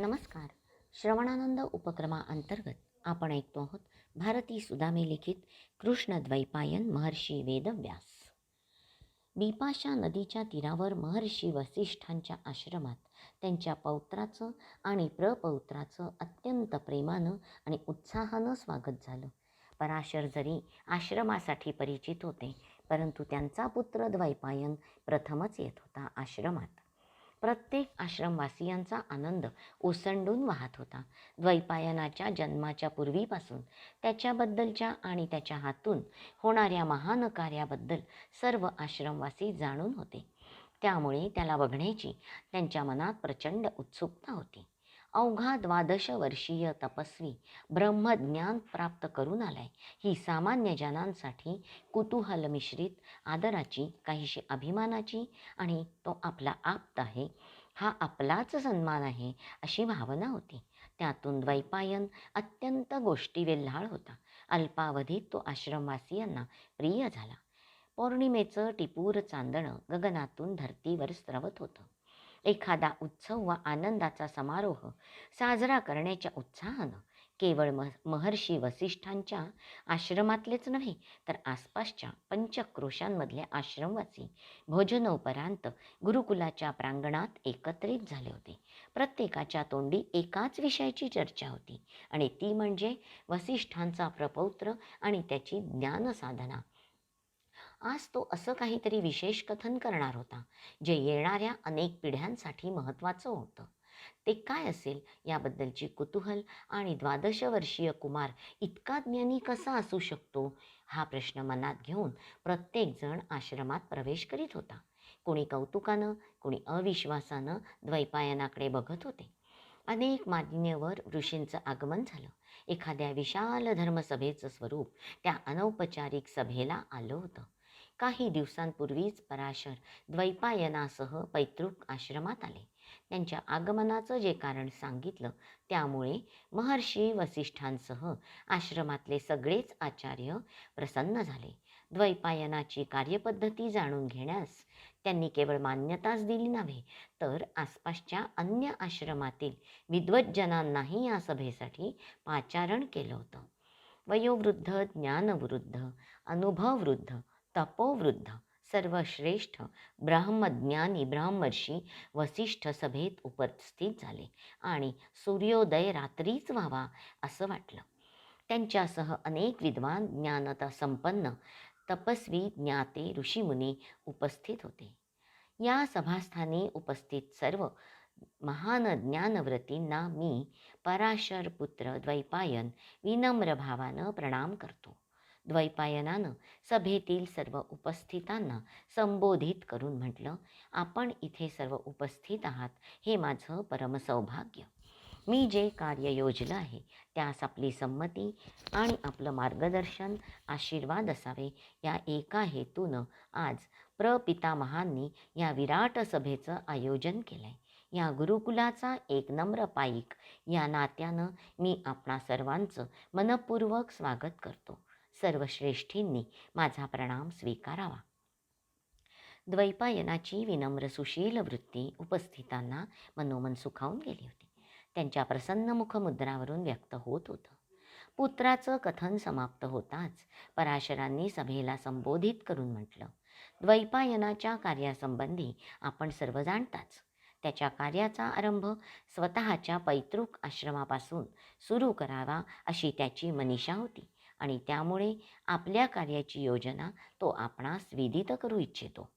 नमस्कार. श्रवणानंद उपक्रमाअंतर्गत आपण ऐकतो आहोत भारती सुदामे लिखित कृष्णद्वैपायन महर्षी वेदव्यास. बिपाशा नदीच्या तीरावर महर्षी वसिष्ठांच्या आश्रमात त्यांच्या पौत्राचं आणि प्रपौत्राचं अत्यंत प्रेमानं आणि उत्साहानं स्वागत झालं. पराशर जरी आश्रमासाठी परिचित होते परंतु त्यांचा पुत्र द्वैपायन प्रथमच येत होता आश्रमात. प्रत्येक आश्रमवासियांचा आनंद ओसंडून वाहत होता. द्वैपायनाच्या जन्माच्या पूर्वीपासून त्याच्याबद्दलच्या आणि त्याच्या हातून होणाऱ्या महान कार्याबद्दल सर्व आश्रमवासी जाणून होते. त्यामुळे त्याला बघण्याची त्यांच्या मनात प्रचंड उत्सुकता होती. अवघा द्वादश वर्षीय तपस्वी ब्रह्मज्ञान प्राप्त करून आलाय. ही सामान्य जनांसाठी कुतूहल मिश्रित आदराची काहीशी अभिमानाची आणि तो आपला आप्त आहे. हा आपलाच सन्मान आहे अशी भावना होती. त्यातून द्वैपायन अत्यंत गोष्टी वेल्हाळ होता. अल्पावधीत तो आश्रमवासियांना प्रिय झाला. पौर्णिमेचं टिपूर चांदणं गगनातून धर्तीवर स्रवत होतं. एखादा उत्सव व आनंदाचा समारोह साजरा करण्याच्या उत्साहानं केवळ म महर्षी वसिष्ठांच्या आश्रमातलेच नव्हे तर आसपासच्या पंचक्रोशांमधले आश्रमवासी भोजनोपरांत गुरुकुलाच्या प्रांगणात एकत्रित झाले होते. प्रत्येकाच्या तोंडी एकाच विषयाची चर्चा होती आणि ती म्हणजे वसिष्ठांचा प्रपौत्र आणि त्याची ज्ञानसाधना. आज तो असं काहीतरी विशेष कथन करणार होता जे येणाऱ्या अनेक पिढ्यांसाठी महत्त्वाचं होतं. ते काय असेल याबद्दलची कुतूहल आणि द्वादश वर्षीय कुमार इतका ज्ञानी कसा असू शकतो? हा प्रश्न मनात घेऊन प्रत्येकजण आश्रमात प्रवेश करीत होता. कोणी कौतुकानं कोणी अविश्वासानं द्वैपायनाकडे बघत होते. अनेक मान्यवर ऋषींचं आगमन झालं. एखाद्या विशाल धर्मसभेचं स्वरूप त्या अनौपचारिक सभेला आलं होतं. काही दिवसांपूर्वीच पराशर द्वैपायनासह पैतृक आश्रमात आले. त्यांच्या आगमनाचं जे कारण सांगितलं त्यामुळे महर्षी वसिष्ठांसह आश्रमातले सगळेच आचार्य प्रसन्न झाले. द्वैपायनाची कार्यपद्धती जाणून घेण्यास त्यांनी केवळ मान्यताच दिली नव्हे तर आसपासच्या अन्य आश्रमातील विद्वज्जनांनाही या सभेसाठी पाचारण केलं होतं. वयोवृद्ध ज्ञानवृद्ध अनुभववृद्ध तपोवृद्ध सर्वश्रेष्ठ ब्रह्मज्ञानी ब्रह्मर्षी वसिष्ठ सभेत उपस्थित झाले आणि सूर्योदय रात्रीच व्हावा असं वाटलं. त्यांच्यासह अनेक विद्वान ज्ञानता संपन्न तपस्वी ज्ञाते ऋषीमुनी उपस्थित होते. या सभास्थानी उपस्थित सर्व महान ज्ञानव्रतींना मी पराशर पुत्र द्वैपायन विनम्र भावानं प्रणाम करतो. द्वैपायनानं सभेतील सर्व उपस्थितांना संबोधित करून म्हटलं आपण इथे सर्व उपस्थित आहात हे माझं परमसौभाग्य. मी जे कार्य योजलं आहे त्यास आपली संमती आणि आपलं मार्गदर्शन आशीर्वाद असावे. या एका हेतूनं आज प्रपितामहांनी या विराट सभेचं आयोजन केलं आहे या गुरुकुलाचा एक नम्र पाईक या नात्यानं मी आपणा सर्वांचं मनपूर्वक स्वागत करतो. सर्वश्रेष्ठींनी माझा प्रणाम स्वीकारावा. द्वैपायनाची विनम्र सुशील वृत्ती उपस्थितांना मनोमन सुखावून गेली होती. त्यांच्या प्रसन्न मुखमुद्रावरून व्यक्त होत होतं. पुत्राचं कथन समाप्त होताच पराशरांनी सभेला संबोधित करून म्हटलं द्वैपायनाच्या कार्यासंबंधी आपण सर्व जाणताच. त्याच्या कार्याचा आरंभ स्वतःच्या पैतृक आश्रमापासून सुरू करावा अशी त्याची मनीषा होती. आणि त्यामुळे आपल्या कार्याची योजना तो आपणास विदित करू इच्छितो.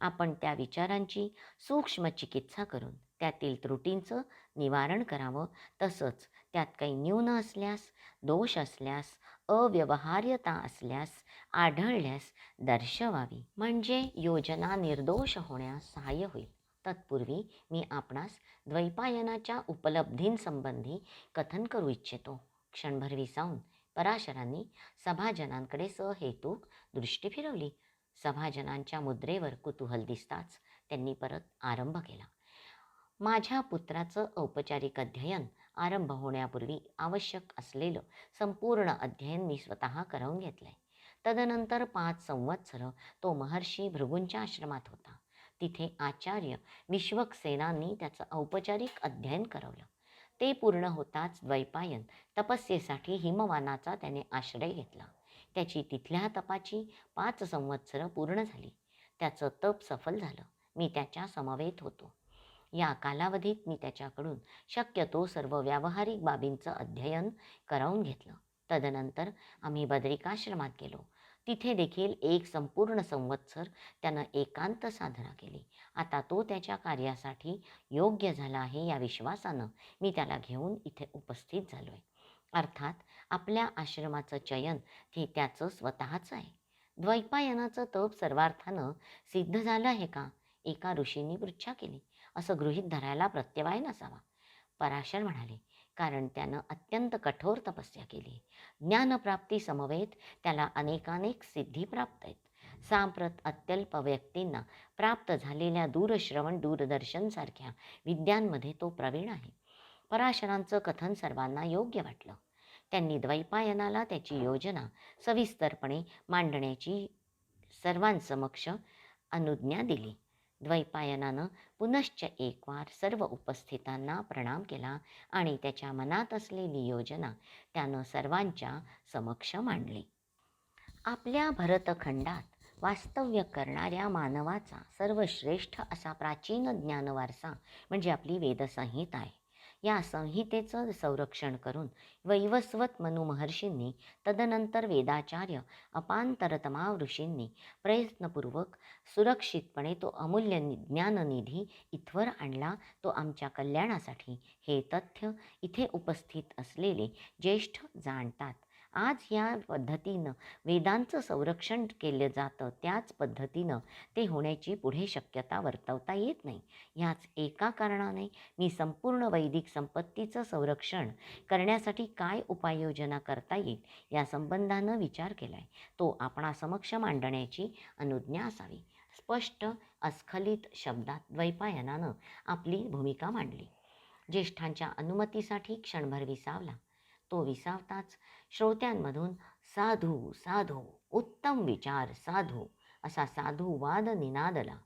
आपण त्या विचारांची सूक्ष्म चिकित्सा करून त्यातील त्रुटींचं निवारण करावं. तसंच त्यात काही न्यून असल्यास दोष असल्यास अव्यवहार्यता असल्यास आढळल्यास दर्शवावी. म्हणजे योजना निर्दोष होण्यास सहाय्य होईल. तत्पूर्वी मी आपणास द्वैपायनाच्या उपलब्धींसंबंधी कथन करू इच्छितो. क्षणभर विसावून पराशरांनी सभाजनांकडे सहेतूक दृष्टी फिरवली. सभाजनांच्या मुद्रेवर कुतूहल दिसताच त्यांनी परत आरंभ केला. माझ्या पुत्राचं औपचारिक अध्ययन आरंभ होण्यापूर्वी आवश्यक असलेलं संपूर्ण अध्ययन मी स्वतः करवून घेतलंय. तदनंतर पाच संवत्सर तो महर्षी भृगूंच्या आश्रमात होता. तिथे आचार्य विश्वक्सेनांनी त्याचं औपचारिक अध्ययन करवलं. ते पूर्ण होताच द्वैपायन. तपस्येसाठी हिमवानाचा त्याने आश्रय घेतला. त्याची तिथल्या तपाची पाच संवत्सरं पूर्ण झाली. त्याचं तप सफल झालं. मी त्याच्या समवेत होतो. या कालावधीत मी त्याच्याकडून शक्यतो सर्व व्यावहारिक बाबींचं अध्ययन करावून घेतलं. तदनंतर आम्ही बद्रिकाश्रमात गेलो. तिथे देखील एक संपूर्ण संवत्सर त्यानं एकांत साधना केली. आता तो त्याच्या कार्यासाठी योग्य झाला आहे या विश्वासानं मी त्याला घेऊन इथे उपस्थित झालो आहे अर्थात आपल्या आश्रमाचं चयन हे त्याचं स्वतःचं आहे. द्वैपायनाचं तप सर्वार्थानं सिद्ध झालं आहे का? एका ऋषींनी पृच्छा केली. असं गृहीत धरायला प्रत्यवाय नसावा. पराशर म्हणाले कारण त्यानं अत्यंत कठोर तपस्या केली. ज्ञानप्राप्ती समवेत त्याला अनेकानेक सिद्धी प्राप्त आहेत. सांप्रत अत्यल्प व्यक्तींना प्राप्त झालेल्या दूरश्रवण दूरदर्शनसारख्या विद्यांमध्ये तो प्रवीण आहे. पराशरांचं कथन सर्वांना योग्य वाटलं. त्यांनी द्वैपायनाला त्याची योजना सविस्तरपणे मांडण्याची सर्वांसमक्ष अनुज्ञा दिली. द्वैपायनानं पुनश्च एकवार सर्व उपस्थितांना प्रणाम केला आणि त्याच्या मनात असलेली योजना त्यानं सर्वांच्या समक्ष मांडली. आपल्या भरतखंडात वास्तव्य करणाऱ्या मानवाचा सर्वश्रेष्ठ असा प्राचीन ज्ञानवारसा म्हणजे आपली वेदसंहिता आहे. या संहितेचं संरक्षण करून वैवस्वत मनु महर्षींनी तदनंतर वेदाचार्य अपांतरतमा ऋषींनी प्रयत्नपूर्वक सुरक्षितपणे तो अमूल्य नि ज्ञाननिधी इथवर आणला. तो आमच्या कल्याणासाठी हे तथ्य इथे उपस्थित असलेले ज्येष्ठ जाणतात. आज या पद्धतीनं वेदांचं संरक्षण केलं जातं त्याच पद्धतीनं ते होण्याची पुढे शक्यता वर्तवता येत नाही. ह्याच एका कारणाने मी संपूर्ण वैदिक संपत्तीचं संरक्षण करण्यासाठी काय उपाययोजना करता येईल या संबंधानं विचार केला आहे तो आपणासमक्ष मांडण्याची अनुज्ञा असावी. स्पष्ट अस्खलित शब्दात द्वैपायनानं आपली भूमिका मांडली. ज्येष्ठांच्या अनुमतीसाठी क्षणभर विसावला. तो विसावताच. श्रोत्यांमधून साधू साधू उत्तम विचार साधू असा साधू वाद निनादला.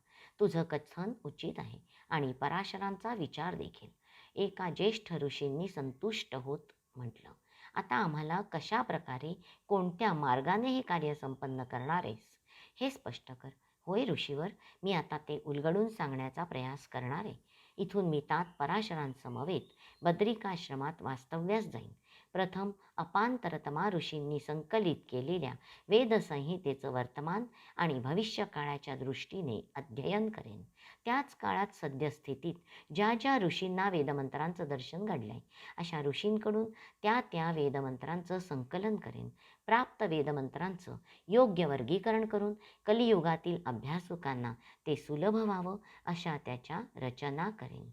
तुझं कथन उचित आहे आणि पराशरांचा विचार देखील. एका ज्येष्ठ ऋषींनी संतुष्ट होत म्हटलं आता आम्हाला कशा प्रकारे कोणत्या मार्गाने हे कार्य संपन्न करणार आहेस? हे स्पष्ट कर. होय ऋषीवर मी आता ते उलगडून सांगण्याचा प्रयास करणार आहे. इथून मी तात पराशरांसमवेत बद्रिकाश्रमात वास्तव्यास जाईन. प्रथम अपांतरतमा ऋषींनी संकलित केलेल्या वेदसंहितेचं वर्तमान आणि भविष्य काळाच्या दृष्टीने अध्ययन करेन. त्याच काळात सद्यस्थितीत ज्या ज्या ऋषींना वेदमंत्रांचं दर्शन घडलंय अशा ऋषींकडून त्या त्या वेदमंत्रांचं संकलन करेन. प्राप्त वेदमंत्रांचं योग्य वर्गीकरण करून कलियुगातील अभ्यासुकांना ते सुलभ व्हावं अशा त्याच्या रचना करेन.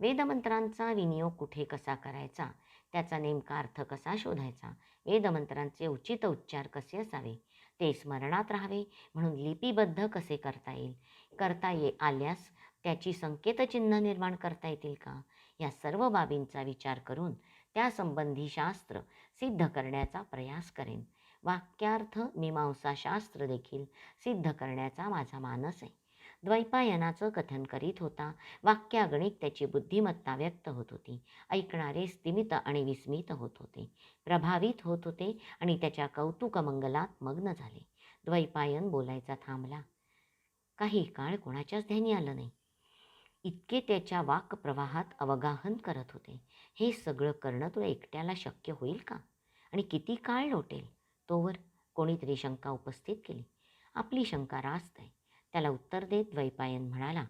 वेदमंत्रांचा विनियोग कुठे कसा करायचा? त्याचा नेमका अर्थ कसा शोधायचा? वेदमंत्रांचे उचित उच्चार कसे असावे? ते स्मरणात राहावे म्हणून लिपिबद्ध कसे करता येईल? करता ये आल्यास त्याची संकेतचिन्ह निर्माण करता येतील का? या सर्व बाबींचा विचार करून त्यासंबंधी शास्त्र सिद्ध करण्याचा प्रयास करेन. वाक्यार्थ मीमांसाशास्त्र देखील सिद्ध करण्याचा माझा मानस आहे. द्वैपायनाचं कथन करीत होता. वाक्यागणिक त्याची बुद्धिमत्ता व्यक्त होत होती. ऐकणारे स्तिमित आणि विस्मित होत होते. प्रभावित होत होते आणि त्याच्या कौतुकमंगलात मग्न झाले. द्वैपायन बोलायचा थांबला. काही काळ कोणाच्याच ध्यानी आलं नाही. इतके त्याच्या वाक्प्रवाहात अवगाहन करत होते. हे सगळं करणं तुला एकट्याला शक्य होईल का? आणि किती काळ लोटेल? तोवर कोणीतरी शंका उपस्थित केली. आपली शंका रास्त आहे. त्याला उत्तर देत द्वैपायन म्हणाला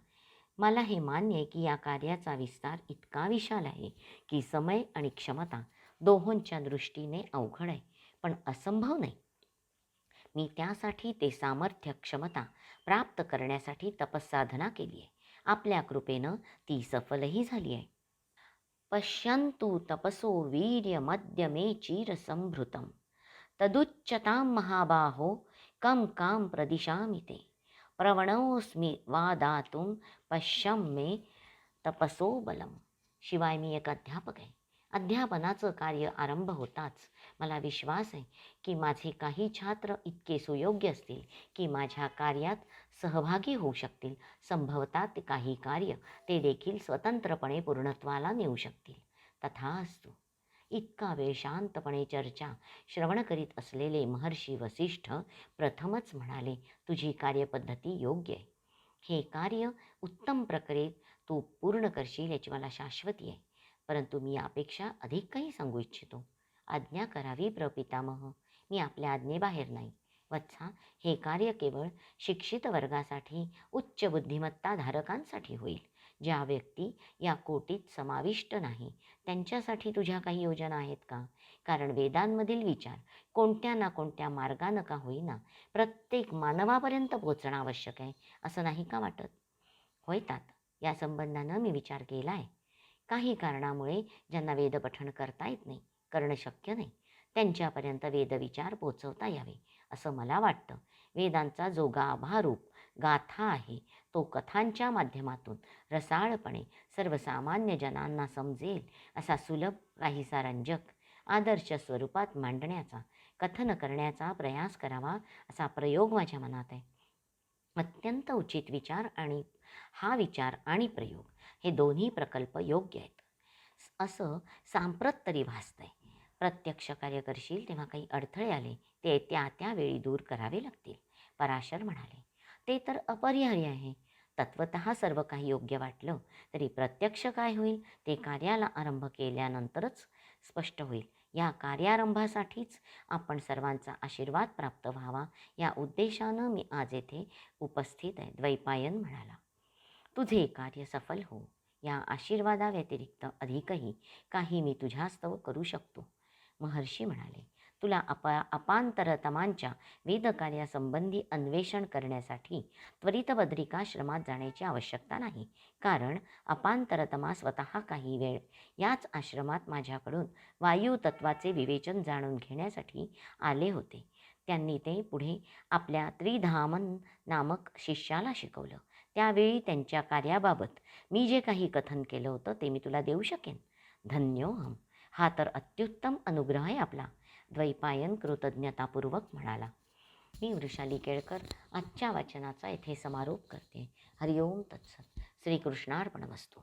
मला हे मान्य आहे की या कार्याचा विस्तार इतका विशाल आहे की समय आणि क्षमता दोहोंच्या दृष्टीने अवघड आहे पण असंभव नाही. मी त्यासाठी ते सामर्थ्य क्षमता प्राप्त करण्यासाठी तपसाधना केली आहे. आपल्या कृपेनं ती सफलही झाली आहे. पश्यंतु तपसो वीर्यमद्य मे चिरसंभृतं तदुच्चतां महाबाहो कम काम प्रदिशामि ते। प्रवणोऽस्मि वा दातुं पश्यम मे तपसो बलम। शिवाय मी एक अध्यापक आहे। अध्यापनाचं कार्य आरंभ होताच मला विश्वास आहे की माझे काही छात्र इतके सुयोग्य असतील की माझ्या कार्यात सहभागी होऊ शकतील। संभवतात काही कार्य ते देखील स्वतंत्रपणे पूर्णत्वाला नेऊ शकतील। तथा असतो। इतका वेळ शांतपणे चर्चा श्रवण करीत असलेले महर्षी वसिष्ठ प्रथमच म्हणाले तुझी कार्यपद्धती योग्य आहे. हे कार्य उत्तम प्रकारे तू पूर्ण करशील याची मला शाश्वती आहे. परंतु मी यापेक्षा अधिक काही सांगू इच्छितो. आज्ञा करावी प्रपितामह. मी आपल्या आज्ञेबाहेर नाही. वत्सा हे कार्य केवळ शिक्षित वर्गासाठी उच्च बुद्धिमत्ता धारकांसाठी होईल. ज्या व्यक्ती या कोटीत समाविष्ट नाही त्यांच्यासाठी तुझ्या काही योजना आहेत का? कारण वेदांमधील विचार कोणत्या ना कोणत्या मार्गानं का होईना प्रत्येक मानवापर्यंत पोचणं आवश्यक आहे असं नाही का वाटत? होय तात या संबंधानं मी विचार केला आहे काही कारणामुळे ज्यांना वेदपठण करता येत नाही करणं शक्य नाही त्यांच्यापर्यंत वेदविचार पोचवता यावे असं मला वाटतं. वेदांचा जोगाभारूप गाथा आहे. तो कथांच्या माध्यमातून रसाळपणे सर्वसामान्य जनांना समजेल असा सुलभ काहीसा रंजक आदर्श स्वरूपात मांडण्याचा कथन करण्याचा प्रयास करावा असा प्रयोग माझ्या मनात आहे. अत्यंत उचित विचार आणि हा विचार आणि प्रयोग हे दोन्ही प्रकल्प योग्य आहेत. असं सांप्रत तरी भासतंय. प्रत्यक्ष कार्य करशील तेव्हा काही अडथळे आले ते त्या त्यावेळी दूर करावे लागतील पराशर म्हणाले. ते तर अपरिहार्य आहे. तत्वत सर्व काही योग्य वाटलं तरी प्रत्यक्ष काय होईल? ते कार्याला आरंभ केल्यानंतरच स्पष्ट होईल. या कार्यारंभासाठीच आपण सर्वांचा आशीर्वाद प्राप्त व्हावा. या उद्देशानं मी आज येथे उपस्थित आहे. द्वैपायन म्हणाला. तुझे कार्य सफल हो. या आशीर्वादाव्यतिरिक्त अधिकही काही मी तुझ्यास्तव करू शकतो. महर्षी म्हणाले. तुला अपा अपांतरतमांच्या वेदकार्यासंबंधी अन्वेषण करण्यासाठी त्वरित बद्रिकाश्रमात जाण्याची आवश्यकता नाही. कारण अपांतरतमा स्वतः काही वेळ याच आश्रमात माझ्याकडून वायुतत्वाचे विवेचन जाणून घेण्यासाठी आले होते. त्यांनी ते पुढे आपल्या त्रिधामन नामक शिष्याला शिकवलं. त्यावेळी त्यांच्या कार्याबाबत मी जे काही कथन केलं होतं ते मी तुला देऊ शकेन. धन्योहम हा तर अत्युत्तम अनुग्रह आहे आपला. द्वैपायन कृतज्ञतापूर्वक म्हणाला. मी वृषाली केळकर आजच्या वाचनाचा येथे समारोप करते. हरिओम तत्सत. श्रीकृष्णार्पण वस्तू